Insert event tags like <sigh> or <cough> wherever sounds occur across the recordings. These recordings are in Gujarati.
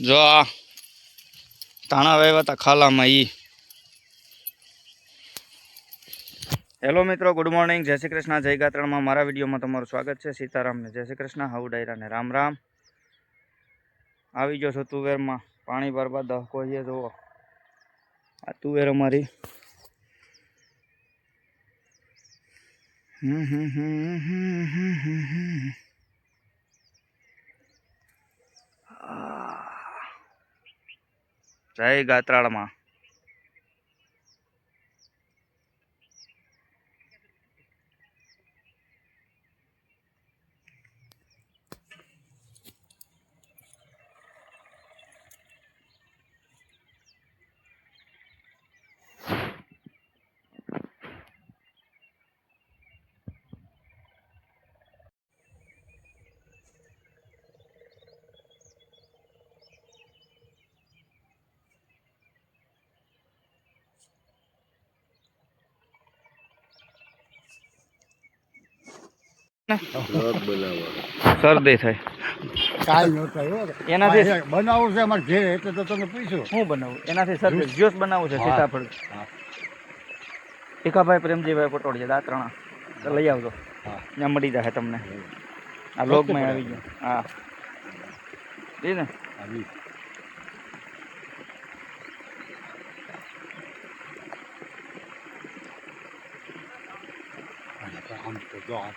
જો આ તાણા વહેવા હતા ખાલામાં ઈ. હેલો મિત્રો, ગુડ મોર્નિંગ. જય શ્રી કૃષ્ણ. જય ગાત્રણમાં મારા વિડીયોમાં તમારું સ્વાગત છે. સીતારામને જય શ્રી કૃષ્ણ. હાઉ ડાયરાને રામ રામ. આવી ગયો છો તુવેરમાં. પાણી બરબાદ દહકો છે, જુઓ. આ તુવેર અમારી. હમ હમ હમ હમ હમ હમ. જય ગાત્રાળમાં. શરદી થાય. કાંઈ ન થાય એનાથી બનાવવું છે અમારે ઘેર એટલે તો તમે પૂછ્યું શું બનાવું? એનાથી શરદી જ્યુસ બનાવવું છે. સીતાફળ. હા. ભીખાભાઈ પ્રેમજીભાઈ પટોળિયા દાત્રણા. તો લઈ આવજો. ત્યાં મળી જશે તમને. આ લોગમાં આવી ગયો. હા. એ ને આવી. આમ તો જો આ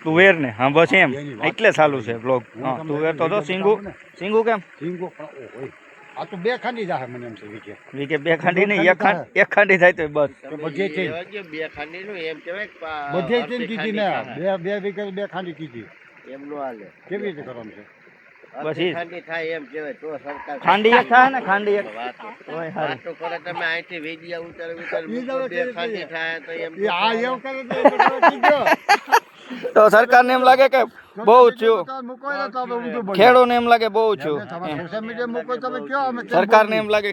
તુવેર ને હા બસ એમ. એટલે ચાલુ છે બ્લોગ હા તુવેર તો તો સિંગુ. સિંગુ કેમ? સિંગુ પણ. આ તો બે ખાંડી જાય મને એમ છે વિકે. વીકે બે ખાંડી નહીં એક ખાંડ એક ખાંડી થાય તો બસ. બધે છે બે ખાંડીનું એમ કહેવાય બધે છે કીધી ને. બે બે વીકે બે ખાંડી કીધી. એમ નો હાલે. કેવી રીતે કરવાનું છે? બસ. ખાંડી થાય એમ કહેવાય તો સરકાર ખાંડી એક થાય ને ખાંડી એક. ઓય હારું. વાતો કરે તમે અહીંથી વેડિયા ઉતાર ઉતાર ઈ મૂકો, તમે બે કેવી ખાંડી થાય તો એમ કરે તો <laughs> સરકારને લાગે કે બહુ થયું. ખેડૂને એમ લાગે બહુ થયું. તમારે એમ. સોશિયલ મીડિયા મૂકો તમે કયો અમે કેમ સરકારને એમ લાગે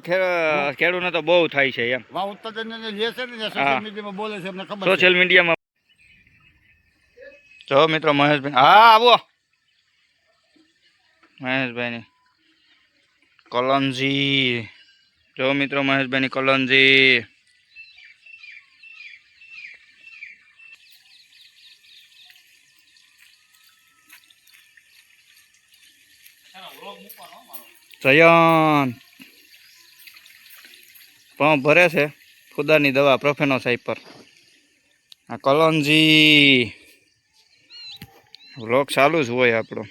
ખેડૂને તો બહુ થાય છે એમ. વાહ ઉત્તેજન ને લે છે ને જે હા. સોશિયલ મીડિયામાં બોલે છે એમને ખબર છે. સોશિયલ મીડિયામાં જો મિત્રો મહેશભાઈ હા આવો. મહેશભાઈની કલંજી. જો મિત્રો મહેશભાઈની કલંજી. જયંત પંપ ભરે છે ખુદાની દવા પ્રોફેનો સાહેબ પર. આ કલંજી. વ્લોગ ચાલુ જ હોય આપણો.